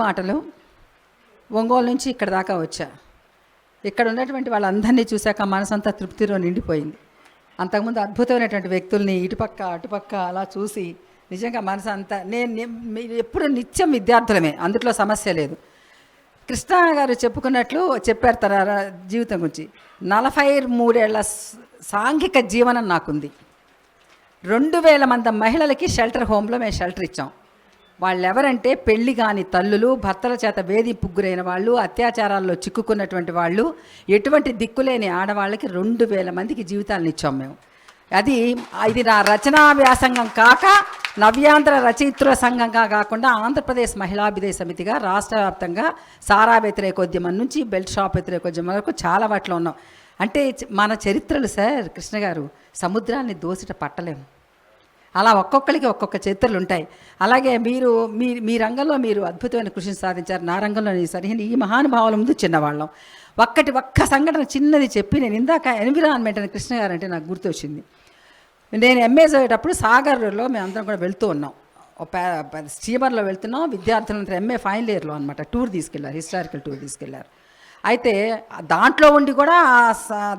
మాటలు ఒంగోలు నుంచి ఇక్కడ దాకా వచ్చా. ఇక్కడ ఉన్నటువంటి వాళ్ళందరినీ చూశాక మనసంతా తృప్తిలో నిండిపోయింది. అంతకుముందు అద్భుతమైనటువంటి వ్యక్తుల్ని ఇటుపక్క అటుపక్క అలా చూసి నిజంగా మనసు అంతా నేను మీరు ఎప్పుడు నిత్యం విద్యార్థులమే అందుట్లో సమస్య లేదు. కృష్ణ గారు చెప్పుకున్నట్లు చెప్పారు తన జీవితం గురించి. నలభై మూడేళ్ళ సాంఘిక జీవనం నాకుంది. రెండు వేల మంది మహిళలకి షెల్టర్ హోమ్లో మేము షెల్టర్ ఇచ్చాం. వాళ్ళు ఎవరంటే పెళ్ళి కాని తల్లులు భర్తల చేత వేధింపు గురైన వాళ్ళు అత్యాచారాల్లో చిక్కుకున్నటువంటి వాళ్ళు ఎటువంటి దిక్కులేని ఆడవాళ్ళకి రెండు వేల మందికి జీవితాలను ఇచ్చాం మేము. అది ఇది నా రచనా వ్యాసంగం కాక నవ్యాంధ్ర రచయిత్రుల సంఘంగా కాకుండా ఆంధ్రప్రదేశ్ మహిళాభిదయ సమితిగా రాష్ట్ర వ్యాప్తంగా సారా వ్యతిరేకోద్యమం నుంచి బెల్ట్ షాప్ వ్యతిరేకోద్యమం వరకు చాలా వాటిలో ఉన్నాం. అంటే మన చరిత్రలు సార్ కృష్ణ గారు సముద్రాన్ని దోసిట పట్టలేము అలా ఒక్కొక్కరికి ఒక్కొక్క చేతులు ఉంటాయి. అలాగే మీరు మీ మీ రంగంలో మీరు అద్భుతమైన కృషిని సాధించారు. నా రంగంలో నేను సరిహీన ఈ మహానుభావుల ముందు చిన్నవాళ్ళం. ఒక్కటి ఒక్క సంఘటన చిన్నది చెప్పి నేను ఇందాక ఎన్విరాన్మెంట్ అని కృష్ణ గారు అంటే నాకు గుర్తొచ్చింది. నేను ఎంఏ చదివేటప్పుడు సాగర్లో మేము అందరం కూడా వెళ్తూ ఉన్నాం. ఒక స్టీమర్లో వెళ్తున్నాం. విద్యార్థులంతా ఎంఏ ఫైనల్ ఇయర్లో అనమాట టూర్ తీసుకెళ్ళారు హిస్టారికల్ టూర్ తీసుకెళ్ళారు. అయితే దాంట్లో ఉండి కూడా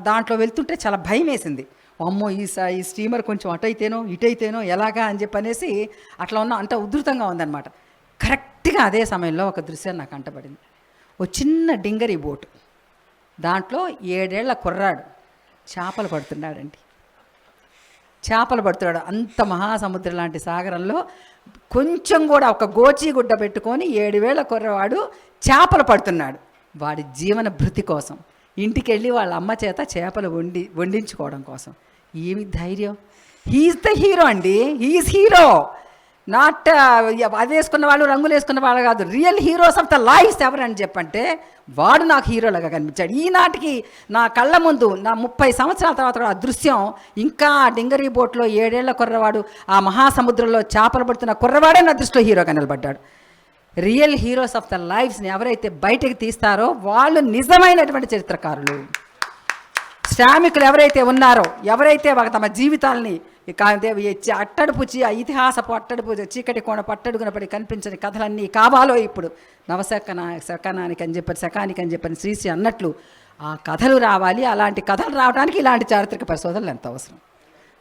దాంట్లో వెళ్తుంటే చాలా భయం వేసింది. అమ్మో ఈ స- ఈ స్టీమర్ కొంచెం అటైతేనో ఇటైతేనో ఎలాగా అని చెప్పి అనేసి అట్లా ఉన్న అంత ఉధృతంగా ఉందన్నమాట. కరెక్ట్గా అదే సమయంలో ఒక దృశ్యం నాకు అంటపడింది ఓ చిన్న డింగరీ బోటు. దాంట్లో ఏడేళ్ళ కుర్రాడు చేపలు పడుతున్నాడండి. చేపలు పడుతున్నాడు. అంత మహాసముద్రం లాంటి సాగరంలో కొంచెం కూడా ఒక గోచి గుడ్డ పెట్టుకొని ఏడు వేల కుర్రవాడు చేపలు పడుతున్నాడు. వాడి జీవన భృతి కోసం. ఇంటికి వెళ్ళి వాళ్ళ అమ్మ చేత చేపలు వండి వండించుకోవడం కోసం. ఏమి ధైర్యం? హీఈస్ ద హీరో అండి. హీఈస్ హీరో నాట్ అది వేసుకున్న వాళ్ళు రంగులు వేసుకున్న వాళ్ళు కాదు. Real heroes of the lifes ఎవరని చెప్పంటే వాడు నాకు హీరోలాగా కనిపించాడు. ఈనాటికి నా కళ్ళ ముందు నా ముప్పై సంవత్సరాల తర్వాత కూడా ఆ దృశ్యం ఇంకా ఆ డింగరీ బోట్లో ఏడేళ్ళ కుర్రవాడు ఆ మహాసముద్రంలో చేపలు పడుతున్న కుర్రవాడే నా దృష్టిలో హీరోగా నిలబడ్డాడు. రియల్ హీరోస్ ఆఫ్ ద లైఫ్స్ని ఎవరైతే బయటకు తీస్తారో వాళ్ళు నిజమైనటువంటి చరిత్రకారులు. శ్రామికులు ఎవరైతే ఉన్నారో ఎవరైతే తమ జీవితాలని ఇచ్చి అదే ఆ ఇతిహాసపు అట్టడుపు చీకటి కోణ పట్టడుగునపడి కనిపించని కథలన్నీ కావాలో ఇప్పుడు. నవశకన శకనానికి అని చెప్పని శకానికి అని చెప్పని శ్రీశ్రీ అన్నట్లు ఆ కథలు రావాలి. అలాంటి కథలు రావడానికి ఇలాంటి చారిత్రక పరిశోధనలు ఎంత అవసరం?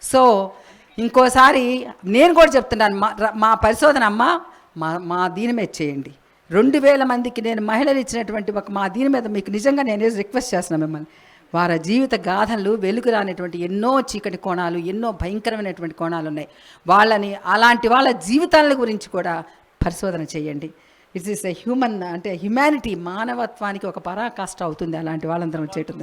సో ఇంకోసారి నేను కూడా చెప్తున్నాను మా మా పరిశోధన అమ్మ మా మా దీని మీద చేయండి. రెండు వేల మందికి నేను మహిళలు ఇచ్చినటువంటి ఒక మా దీని మీద మీకు నిజంగా నేను రిక్వెస్ట్ చేస్తున్నాను మిమ్మల్ని. వారి జీవిత గాథలు వెలుగు రానటువంటి ఎన్నో చీకటి కోణాలు ఎన్నో భయంకరమైనటువంటి కోణాలు ఉన్నాయి. వాళ్ళని అలాంటి వాళ్ళ జీవితాల గురించి కూడా పరిశోధన చేయండి. ఇట్స్ ఇస్ ఎ హ్యూమన్ అంటే హ్యుమానిటీ మానవత్వానికి ఒక పరాకాష్ట అవుతుంది అలాంటి వాళ్ళందరం చేయటం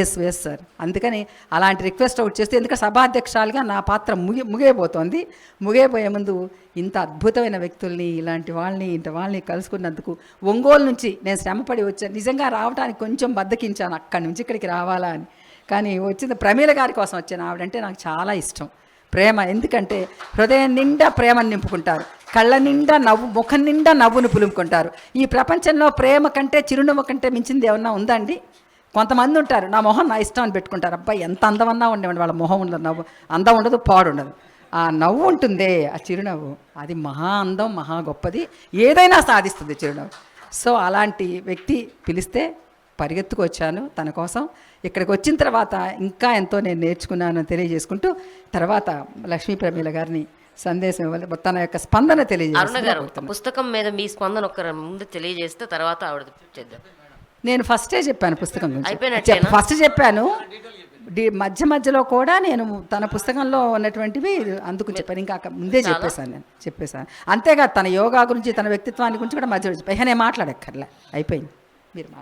ఎస్ ఎస్ సార్ అందుకని అలాంటి రిక్వెస్ట్ అవుట్ చేస్తే ఎందుకంటే సభాధ్యక్షాలుగా నా పాత్ర ముగి ముగేపోతోంది ముగేపోయే ముందు ఇంత అద్భుతమైన వ్యక్తుల్ని ఇలాంటి వాళ్ళని ఇంత వాళ్ళని కలుసుకున్నందుకు ఒంగోలు నుంచి నేను శ్రమపడి వచ్చాను నిజంగా రావడానికి కొంచెం బద్దకించాను అక్కడి నుంచి ఇక్కడికి రావాలా అని. కానీ వచ్చింది ప్రమీల గారి కోసం వచ్చాను ఆవిడంటే నాకు చాలా ఇష్టం. ప్రేమ ఎందుకంటే హృదయం నిండా ప్రేమను నింపుకుంటారు. కళ్ళ నిండా నవ్వు ముఖం నిండా నవ్వును పులుముకుంటారు. ఈ ప్రపంచంలో ప్రేమ కంటే చిరునవ్వు కంటే మించింది ఏమన్నా ఉందండి కొంతమంది ఉంటారు నా మొహం నా ఇష్టం అని పెట్టుకుంటారు. అబ్బాయి ఎంత అందమన్నా ఉండేవండి వాళ్ళ మొహం ఉండదు నవ్వు అందం ఉండదు పాడు ఉండదు. ఆ నవ్వు ఉంటుందే ఆ చిరునవ్వు. అది మహా అందం మహా గొప్పది. ఏదైనా సాధిస్తుంది చిరునవ్వు. సో అలాంటి వ్యక్తి పిలిస్తే పరిగెత్తుకు వచ్చాను తన కోసం. ఇక్కడికి వచ్చిన తర్వాత ఇంకా ఎంతో నేను నేర్చుకున్నాను తెలియజేసుకుంటూ తర్వాత లక్ష్మీ ప్రమీల గారిని సందేశం ఇవ్వాలి. తన యొక్క స్పందన తెలియజేస్తాను పుస్తకం మీద మీ స్పందన ఒక్క ముందు తెలియజేస్తే తర్వాత ఆవిడ చేద్దాం. నేను ఫస్టే చెప్పాను పుస్తకం గురించి. ఫస్ట్ చెప్పాను. మధ్య మధ్యలో కూడా నేను తన పుస్తకంలో ఉన్నటువంటివి అందుకు చెప్పాను. ఇంకా ముందే చెప్పేశాను నేను చెప్పేశాను. అంతేకాదు తన యోగా గురించి తన వ్యక్తిత్వాన్ని గురించి కూడా మధ్య పైగా నేను మాట్లాడక్కర్లే. అయిపోయింది. మీరు.